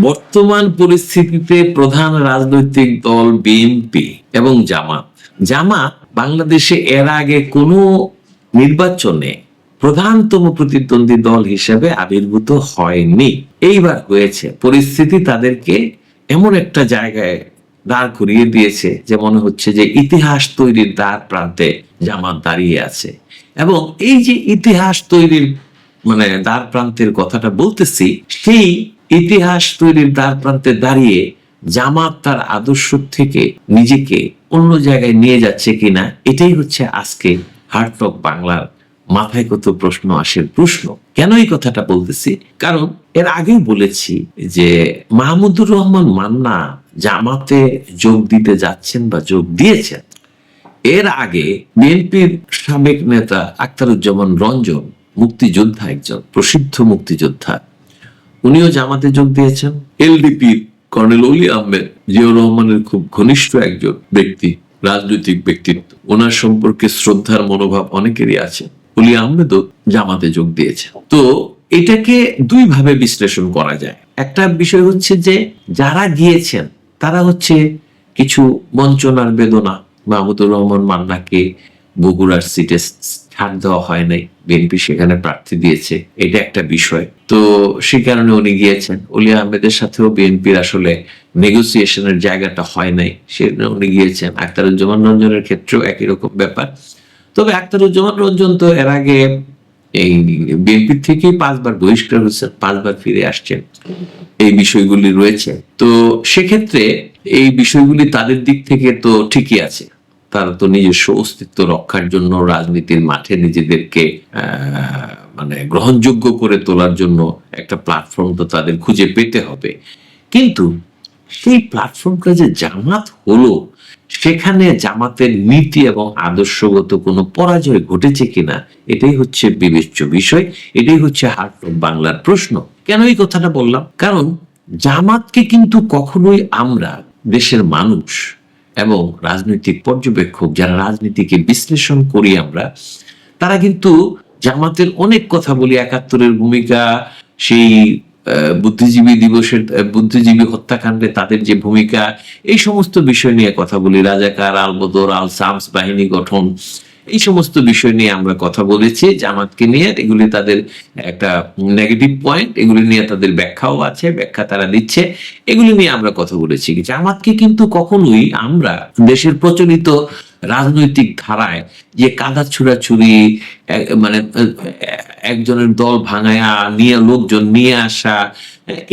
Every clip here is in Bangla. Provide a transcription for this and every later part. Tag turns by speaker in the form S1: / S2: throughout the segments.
S1: বর্তমান পরিস্থিতিতে প্রধান রাজনৈতিক দল বিএনপি এবং জামাত। জামাত বাংলাদেশে এর আগে কোনো নির্বাচনে প্রধানতম প্রতিদ্বন্দ্বী দল হিসেবে আবির্ভূত হয়নি। এইবার হয়েছে। পরিস্থিতি তাদেরকে এমন একটা জায়গায় দাঁড় করিয়ে দিয়েছে যে মনে হচ্ছে যে ইতিহাস তৈরির দ্বার প্রান্তে জামাত দাঁড়িয়ে আছে। এবং এই যে ইতিহাস তৈরির মানে দ্বার প্রান্তের কথাটা বলতেছি, সেই ইতিহাস তৈরির দ্বার প্রান্তে দাঁড়িয়ে জামাত তার আদর্শ থেকে নিজেকে অন্য জায়গায় নিয়ে যাচ্ছে কিনা, এটাই হচ্ছে আজকে হার্ট অফ বাংলার মাথায় কত প্রশ্ন আসে। প্রশ্ন, কেন এই কথাটা বলতেছি? কারণ এর আগেই বলেছি যে মাহমুদুর রহমান মান্না জামাতে যোগ দিতে যাচ্ছেন বা যোগ দিয়েছেন। এর আগে বিএনপির সাবেক নেতা আখতারুজ্জামান রঞ্জন, মুক্তিযোদ্ধা একজন, প্রসিদ্ধ মুক্তিযোদ্ধা উনিও জামাতে যোগ দিয়েছেন। এলডিপির কর্নেল অলি আহমেদ জিয়াউর রহমানের খুব ঘনিষ্ঠ একজন ব্যক্তি, রাজনৈতিক ব্যক্তিত্ব। ওনার সম্পর্কে শ্রদ্ধার মনোভাব অনেকেরই আছে। অলি আহমেদও জামাতে যোগ দিয়েছে তো এটাকে দুই ভাবে বিশ্লেষণ করা যায়। একটা বিষয় হচ্ছে যে, যারা গিয়েছেন, তারা হচ্ছে কিছু বঞ্চনার বেদনা। মাহমুদুর রহমান মান্নাকে বগুড়ার সিটে ছাড় দেওয়া হয় নাই। বিএনপি সেখানে প্রার্থী দিয়েছে। এটা একটা বিষয়। তো সে কারণে উনি গিয়েছেন। অলি আহমেদের সাথেও বিএনপির আসলে নেগোসিয়েশনের জায়গাটা হয় নাই। সেখানে উনি গিয়েছেন। আখতারুজ্জামান রঞ্জনের ক্ষেত্রেও একই রকম ব্যাপার। তবে আখতারুজ্জামান রঞ্জন তো এর আগে এই বিএনপি থেকেই পাঁচবার বহিষ্কার হয়েছেন, পাঁচবার ফিরে আসছেন। এই বিষয়গুলি রয়েছে। তো সেক্ষেত্রে এই বিষয়গুলি তাদের দিক থেকে তো ঠিকই আছে। তারা তো নিজস্ব অস্তিত্ব রক্ষার জন্য রাজনীতির মাঠে নিজেদেরকে মানে গ্রহণযোগ্য করে তোলার জন্য একটা প্ল্যাটফর্ম তো তাদের খুঁজে পেতে হবে। কিন্তু সেই প্ল্যাটফর্মটা যে জামাত হলো, সেখানে জামাতের নীতি এবং আদর্শগত কোনো পরাজয় ঘটেছে কিনা, এটাই হচ্ছে বিবেচ্য বিষয়, এটাই হচ্ছে হার্ট অফ বাংলার প্রশ্ন। কেন এই কথাটা বললাম? কারণ জামাতকে কিন্তু কখনোই আমরা দেশের মানুষ এবং রাজনৈতিক পর্যবেক্ষক যারা রাজনীতিকে বিশ্লেষণ করি আমরা, তারা কিন্তু জামাতের অনেক কথা বলি। একাত্তরের ভূমিকা, সেই বুদ্ধিজীবী দিবসের বুদ্ধিজীবী হত্যাকাণ্ডে তাদের যে ভূমিকা, এই সমস্ত বিষয় নিয়ে কথা বলি। রাজাকার, আলবদর আল সামস বাহিনী গঠন এই সমস্ত বিষয় নিয়ে আমরা কথা বলেছি, জামাতকে নিয়ে। এগুলি তাদের একটা নেগেটিভ পয়েন্ট এগুলি নিয়ে তাদের ব্যাখ্যাও আছে, ব্যাখ্যা তারা দিচ্ছে। এগুলি নিয়ে আমরা কথা বলেছি। জামাতকে কিন্তু কখনোই আমরা দেশের প্রচলিত রাজনৈতিক ধারায় যে কাদা ছুড়াছুরি মানে একজনের দল ভাঙায়া, নিয়ে লোকজন নিয়ে আসা,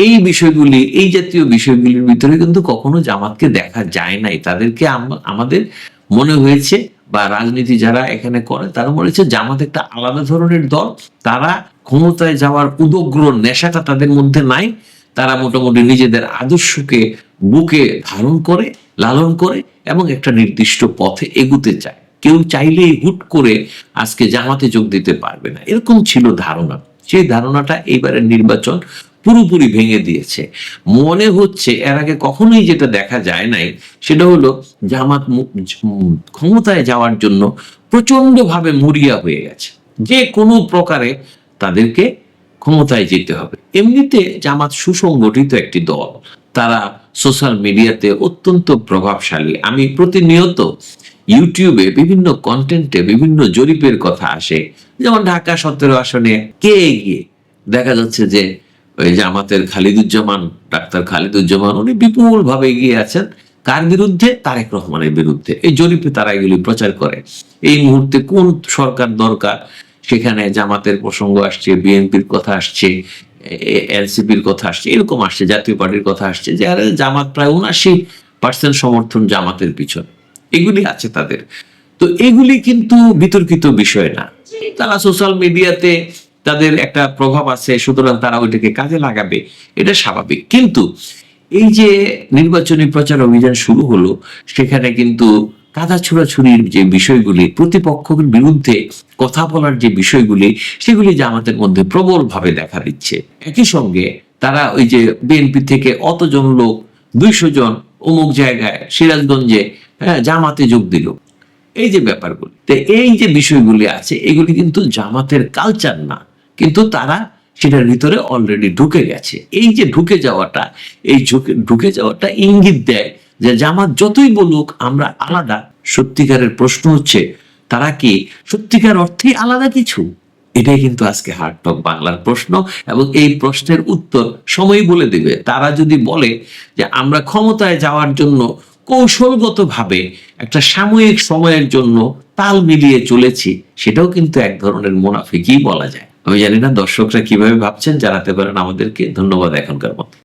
S1: এই বিষয়গুলি, এই জাতীয় বিষয়গুলির ভিতরে কিন্তু কখনো জামাতকে দেখা যায় নাই। তাদেরকে আমাদের মনে হয়েছে বা রাজনীতি যারা এখানে করে, তারা হচ্ছে জামাত একটা আলাদা ধরনের দল, তারা ক্ষমতায় যাওয়ার উদগ্র নেশাটা তাদের মধ্যে নাই, তারা মোটামুটি নিজেদের আদর্শকে বুকে ধারণ করে, লালন করে এবং একটা নির্দিষ্ট পথে এগুতে চায় কেউ চাইলেই হুট করে আজকে জামাতে যোগ দিতে পারবে না। এরকম ছিল ধারণা। সেই ধারণাটা এইবারের নির্বাচন পুরোপুরি ভেঙে দিয়েছে। মনে হচ্ছে, এর আগে কখনোই যেটা দেখা যায় নাই, সেটা হলো জামাত ক্ষমতায় যাওয়ার জন্য প্রচণ্ড ভাবে মরিয়া হয়ে গেছে। যে কোনো প্রকারে তাদেরকে ক্ষমতায় যেতে হবে। এমনিতে জামাত সুসংগঠিত একটি দল। তারা সোশ্যাল মিডিয়াতে অত্যন্ত প্রভাবশালী। আমি প্রতিনিয়ত ইউটিউবে বিভিন্ন কন্টেন্টে বিভিন্ন জরিপের কথা আসে। যেমন ঢাকা সতেরো আসনে কে এগিয়ে? দেখা যাচ্ছে যে ওই জামাতের খালিদুজ্জামান, ডাক্তার খালিদুজ্জামান, উনি বিপুল ভাবে এগিয়ে আছেন। কার বিরুদ্ধে? তারেক রহমানের বিরুদ্ধে। এই জরিপে তারা এগুলি প্রচার করে। এই মুহূর্তে কোন সরকার দরকার? সেখানে জামাতের প্রসঙ্গ আসছে, বিএনপির কথা আসছে এনসিপির কথা আসছে, এরকম আসছে, জাতীয় পার্টির কথা আসছে যে, আরে, জামাত প্রায় উনাশি পার্সেন্ট সমর্থন জামাতের পিছনে। এগুলি আছে তাদের। তো এগুলি কিন্তু বিতর্কিত বিষয় না। তারা সোশ্যাল মিডিয়াতে তাদের একটা প্রভাব আছে, সুতরাং তারা ওইটাকে কাজে লাগাবে। এটা স্বাভাবিক। কিন্তু এই যে নির্বাচনী প্রচার অভিযান শুরু হলো, সেখানে কিন্তু কাদা ছুড়াছুরির যে বিষয়গুলি, প্রতিপক্ষের বিরুদ্ধে কথা বলার যে বিষয়গুলি, সেগুলি জামাতের মধ্যে প্রবলভাবে দেখা দিচ্ছে। একই সঙ্গে তারা ওই যে বিএনপি থেকে অতজন লোক, দুইশো জন অমুক জায়গায়, সিরাজগঞ্জে হ্যাঁ জামাতে যোগ দিল। এই যে ব্যাপারগুলি, তো এই যে বিষয়গুলি আছে, এগুলি কিন্তু জামাতের কালচার না। কিন্তু তারা সেটার ভিতরে অলরেডি ঢুকে গেছে। এই যে ঢুকে যাওয়াটা, এই ঢুকে যাওয়াটা ইঙ্গিত দেয় যে জামাত যতই বলুক, আমরা আলাদা। সত্যিকারের প্রশ্ন হচ্ছে, তারা কি সত্যিকার অর্থেই আলাদা কিছু? এটাই কিন্তু আজকে হার্ট টক বাংলার প্রশ্ন এবং এই প্রশ্নের উত্তর সময় বলে দেবে। তারা যদি বলে যে আমরা ক্ষমতায় যাওয়ার জন্য কৌশলগতভাবে একটা সাময়িক সময়ের জন্য তাল মিলিয়ে চলেছি, সেটাও কিন্তু এক ধরনের মুনাফিকই বলা যায়। আমি জানি না দর্শকরা কীভাবে ভাবছেন জানাতে পারেন আমাদেরকে। ধন্যবাদ এখনকার মতো।